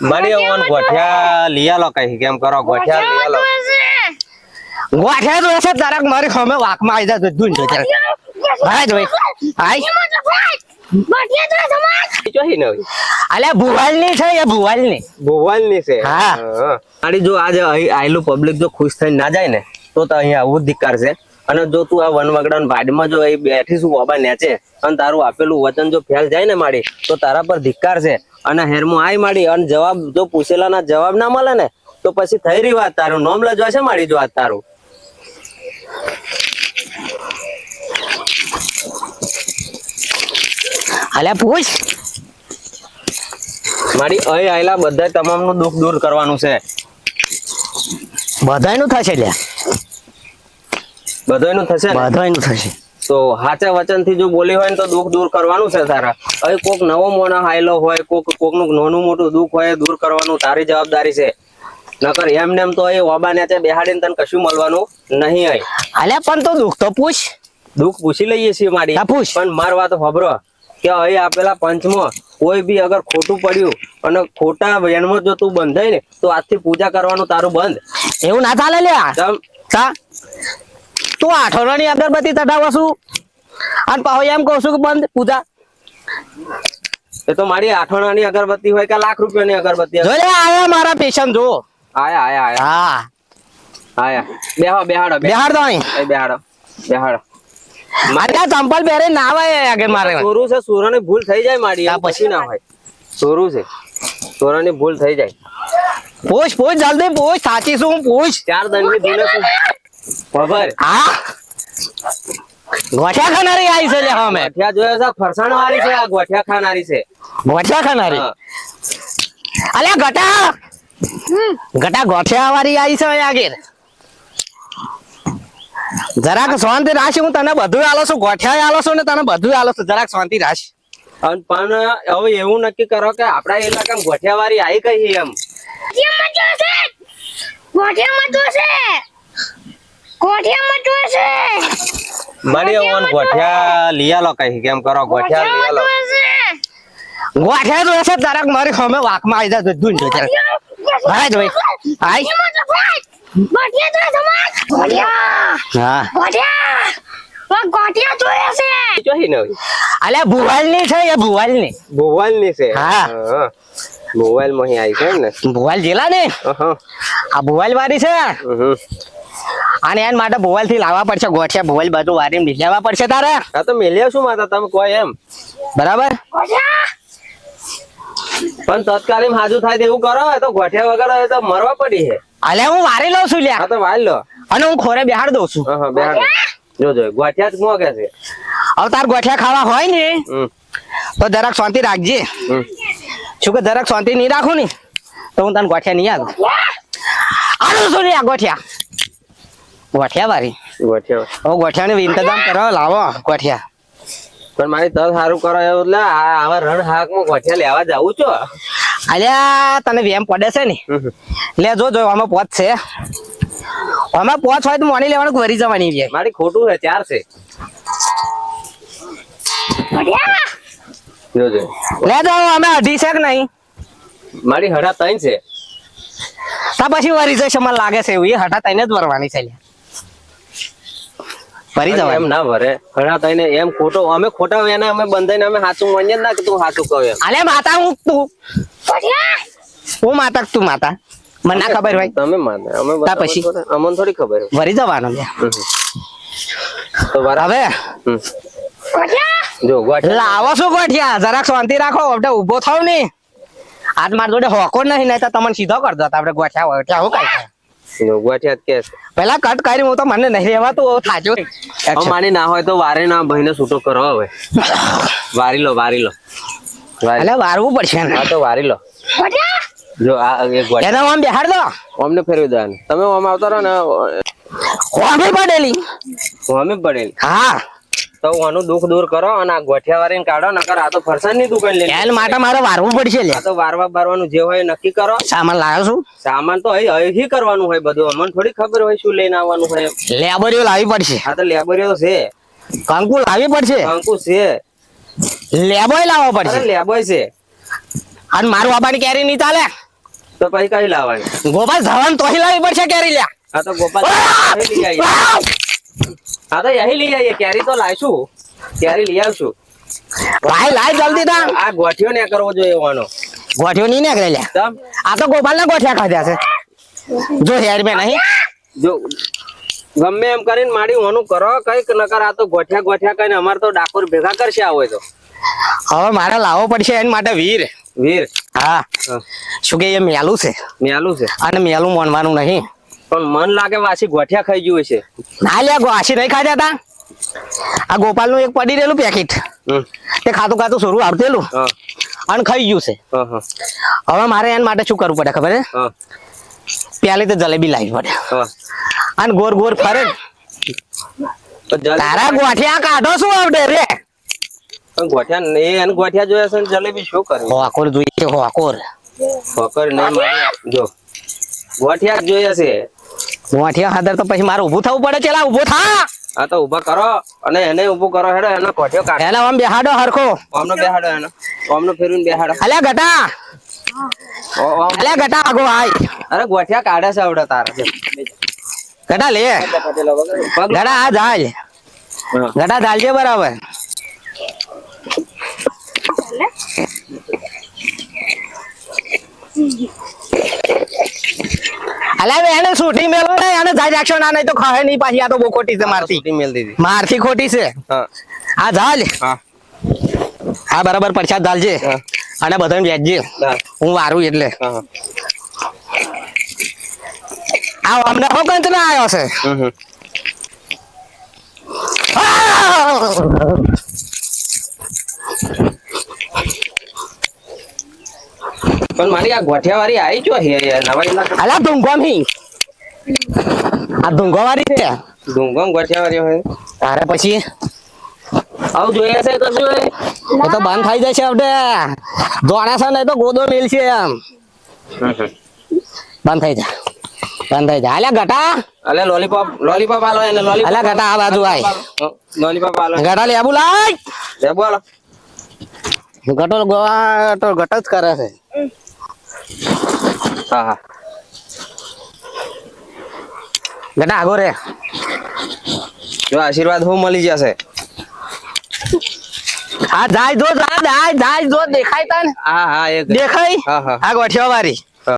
મારી ઓન ગોઠિયા લઈ લો કઈ કેમ કરો? ગોઠિયા લઈ લો ગોઠિયા તો છે તારક મારી ખમે વાકમાં આઈ જા જાય દૂન જો ભાઈ ભાઈ આઈ ચોહી નવી અલે ભુવાલની છે એ ભુવાલની ભુવાલની છે હા. મારી જો આજે અહીં પબ્લિક જો ખુશ થઈને ના જાય ને તો તો અહીંયા આવું જ ધિક્કાર છે. અને જો તું આ વનવગડા ભાડમાં જો અહીં બેઠીશું બાબા નેચે અને તારું આપેલું વચન જો ફેલ જાય ને મારી તો તારા પર ધિક્કાર છે. અને હેરમાં આય માડી અને જવાબ જો પૂછેલાના જવાબ ના મળે ને તો પછી થઈ રહી વાત તારું. નોમ લજવા છે મારી જો વાત તારું? હાલ્યા પૂછ. મારી અહીં આયેલા બધા તમામનું દુઃખ દૂર કરવાનું છે. બધાયનું થશે લ્યા. બધાયનું થશે ને? બધાયનું થશે. તો હાચા વચનથી જો બોલી હોય ને તો દુઃખ દૂર કરવાનું છે તારા. હવે કોક નવો મોનો હાયલો હોય કોક કોકનું નાનું મોટું દુઃખ હોય દૂર કરવાનું તારી જવાબદારી છે. નકર એમ નેમ તો એ ઓબા નેચે બેહાડીને તને કશું મળવાનું નહીં હોય. અલ્યા પણ તો દુઃખ તો પૂછ. દુઃખ પૂછી લઈએ છીએ મારી. પૂછ. પણ માર વાત હોભરો કે અહીં આપેલા પંચમાં કોઈ બી અગર ખોટું પડ્યું અને ખોટા વેણમાં જો તું બંધાય ને તો આજથી પૂજા કરવાનું તારું બંધ. એવું ના ચાલે કા તું આઠોરાની અગરબત્તી તટાવો છું અને પાહો એમ કહું છું કે બંધ પૂજા. એ તો મારી આઠણાની અગરબત્તી હોય કે લાખ રૂપિયાની અગરબત્તી જો લે આયા મારા પેશન જો આયા આયા આયા. હા. આયા. બેહો બેહાડો બેહાડો અહીં. બેહાડો બેહાડો. મારે ચંપલ પહેરે ના આવે આગળ મારે સોરું છે સોરાની ભૂલ થઈ જાય મારી પછી. ના હોય. સોરું છે. સોરાની ભૂલ થઈ જાય. પૂછ પૂછ જલ્દી પૂછ સાચી શું? પૂછ. ચાર દંડની ધૂને શું? ખબર હા? ગોઠિયા ખાનારી આવી છે લે અમે ગોઠિયા જોયો છે ફરસાણ વાળી છે આ ગોઠિયા ખાનારી છે. ગોઠિયા ખાનારી. અલ્યા ગટા! ગટા ગોઠિયા વાળી આવી છે અહીંયા આગળ. જરાક શાંતિ રાશી હું તને બધું આલો છું ગોઠિયા આલો છું ને તને બધું આલો છું. જરાક શાંતિ રાશ પણ હવે એવું નક્કી કરો કે આપડા ઇલાકામાં ગોઠિયા વાળી આવી કઈ એમ? મારી ઓન ગોઠિયા લિયા લો કઈ કેમ કરો ગોઠિયા લિયા લો ગોઠિયા જોય છે તારક મારી ખમે વાકમાં આવી જાય બધું જો જરાક ભાઈ જોઈ. આઈ હા. ચોહી નવી અલ્યા ભુવાલની છે એ ભુવાલની છે. હા. ભોવાલમાં આવી છે એમ ને. ભુવાલ જિલ્લા ને? આ ભુવાલ વાળી છે. અને એના માટે ભુવાલથી લાવવા પડશે ગોઠિયા ભુવાલ બધું વારી લેવા પડશે તારે. હા તો મેલ્યા શું માતા તમે કોઈ એમ. બરાબર? પણ તત્કાલીન હાજુ થાય તેવું કરો તો ગોઠિયા વગર હોય તો મરવા પડી છે. અલે હું વારી લઉં છું લ્યા. હા તો વારી લો. અને હું ખોરે બેહાડ દઉં છું. હા બેહાડો. જો જો ગોઠિયા જ મોગે છે. હવે તાર ગોઠિયા ખાવા હોય ને તો જરાક શાંતિ રાખજે. હમ. શું કે જરાક શાંતિ નહીં રાખું ને તો હું તને ગોઠિયા નહીં આવું આવું શું છું લ્યા ગોઠિયા. ગોઠિયા વારી. ગોઠિયા ઓ ગોઠિયા ને ઇંતજામ કરો લાવો ગોઠિયા. પણ મારી તલ સારું કરો એવું એટલે આ- આવા રણ હાકમાં ગોઠિયા લેવા જાવું છો. અલ્યા તને વેમ પડે છે ને. લે જો જો આમાં પોચ છે. આમાં પોચ હોય તો મોની લેવાનું વરી જવાની છે? મારી ખોટું છે ચાર છે. જો જો. લે જો અમે અઢી છે કે નહીં? મારી હડા ત્રણ છે. તા પછી વરી જશે મને લાગે છે એવું. એ હટા તઈને જ વરવાની છે લ્યા. વરી એમ ના ભરે. ઘણા થઈને એમ ખોટો અમે ખોટા હોય એને અમે બંધાઈને અમે સાચું માનીએ ના કે તું સાચું કહે. અલે માતા હું તું. હું માતા તું માતા? મને ના ખબર હોય. તમે માને. અમે તા પછી? અમને થોડી ખબર ભરી જવાનો. તો બરાબર હવે. જો ગોઠિયા. લાવો શું ગોઠિયા. જરાક શાંતિ રાખો. આપણે ઊભો થાવ ને આજ માર જોડે હોકો નહીં નહીં તો તમને સીધો કરી દો. આપણે ગોઠિયા ત્યાં હું કઈ જો કે પેલા કટ કરી હું તો મને નહીં રહેવાતું થાજો. હવે માની ના હોય તો વારે ના ભાઈને છૂટો કરો હવે. વારી લો વારી લો. એટલે વારવું પડશે હા તો વારી લો. જો આ એક ગોઠિયા એના આમ બેહાડ દો. અમને ફેરવી દો તમે આમ આવતા રહો ને પડેલી? પડેલ. હા. તો આનું દુઃખ દૂર કરો અને આ ગોઠિયા વારીને કાઢો નકર આ તો ફરસાણની દુકાન લઈ માટે મારે વારવું પડશે લે. આ તો વારવા બારવાનું જે હોય નક્કી કરો. સામાન લાવ્યો છું. સામાન તો અહીં કરવાનું હોય બધું. અમને થોડી ખબર હોય શું લઈને આવવાનું હોય લેબરીઓ લાવવી પડશે. હા તો લેબરીઓ છે. કંકુ લાવવી પડશે. અંકુશ છે. લેબોય લાવવો પડશે. લેબોય છે. અને મારું બાબાની કેરી નહીં ચાલે? તો પછી કઈ લાવવાની? ગોપાલ ધવન તોહી લાવવી પડશે કેરી લ્યા. હા તો ગોપાલ હા તો અહીં લઈ આવીએ. કેરી તો લાવીશું. કેરી લઈ આવશું. લાય લાય જલ્દી તા. આ ગોઠિયો ને કરવો જોઈએ એવાનો ગોઠિયો નહીં નીકળે લે. આ તો ગોપાલ ના ગોઠિયા ખાધા છે. જો હેર મેં નહીં જો ગમે એમ કરીને માડી ઓનું કરો કંઈક નકર આ તો ગોઠિયા ગોઠિયા કઈને અમારે તો ડાકોર ભેગા કરશે આવો તો. હવે મારે લાવવો પડશે એના માટે વીર. વીર? હા. હા, શું કે એ મેલું છે? મેલું છે. અને મેલું મોનવાનું નહીં. પણ મન લાગે વાસી ગોઠિયા ખાઈ ગયું છે ના લે વાસી નહીં ખાધા તા આ ગોપાલનું એક પડી રહેલું પેકેટ. તે ખાતું ખાતું સોરું આવતેલું. હા, અને ખાઈ ગયું છે. હવે મારે એના માટે શું કરવું પડે ખબર હે? પહેલી તો જલેબી લાવી પડે. અને ગોર ગોર ફરે. તારા ગોઠિયા કાઢો શું આવડે રે? ગોઠિયા ને એને ગોઠિયા જોયા છે જલેબી શું કરી હોકોર જોઈએ હોકોર ફકર નહીં જો. ગોઠિયા જોયા છે. ગોઠિયા ખાતર તો પછી મારે ઊભું થવું પડે ચેલા ઊભું થા. આ તો ઊભા કરો. અને એને ઉભું કરો હેડો એનો કોઠિયો કાઢ. એના આમ બેહાડો હરખો. આમનો બેહાડો એનો. આમનો ફેરવીને બેહાડો. અલ્યા ગટા. અલ્યા ગટા આગો આય. અરે ગોઠિયા કાઢે છે આવડે તારે. ગટા લે. ગટા આ જાય હા. ગટા ચાલજે બરાબર. અલ્યા એને છૂટી મેલો. એને જાય રાખશો ના નહીં તો ખાહે નહીં પાછી. આ તો બહુ ખોટી છે મારથી. મારથી ખોટી છે? હા. ઝાલ હા. બરાબર પ્રસાદ ઝાલજે અને બધાને વેચજે હું. વારું એટલે. આ અમને હો કંત ના આવ્યો છે. પણ મારી આ ગોઠિયા વાળી આવી જો હે નવાઈ ના અલ્યા ધૂંઘો મી. આ ધૂંઘો વાળી છે? ડુંગમ ગોઠિયા વાળી હોય. તારે પછી? આવું જોઈએ છે તો શું એ તો બંધ થઈ જશે આપણે દોડા છે ને તો ગોદો મિલ છે એમ. બંધ થઈ જા. બંધ થઈ જા. અલ્યા ઘટા અલે લોલીપોપ લોલીપોપ આલો એને લોલીપોપ અલ્યા ઘટા આ બાજુ આય. લોલીપોપ આલો. ઘટા લેબુ લાય. લે આલો. ગટો ગોવા તો ઘટ જ કરે છે. હા હા. ગટા આગો રે. જો આશીર્વાદ હું મળી જશે. આ જાય જો જા જાય જાય જો દેખાય તને. હા હા એક. દેખાય? હા હા. આ ગોઠિયા વાળી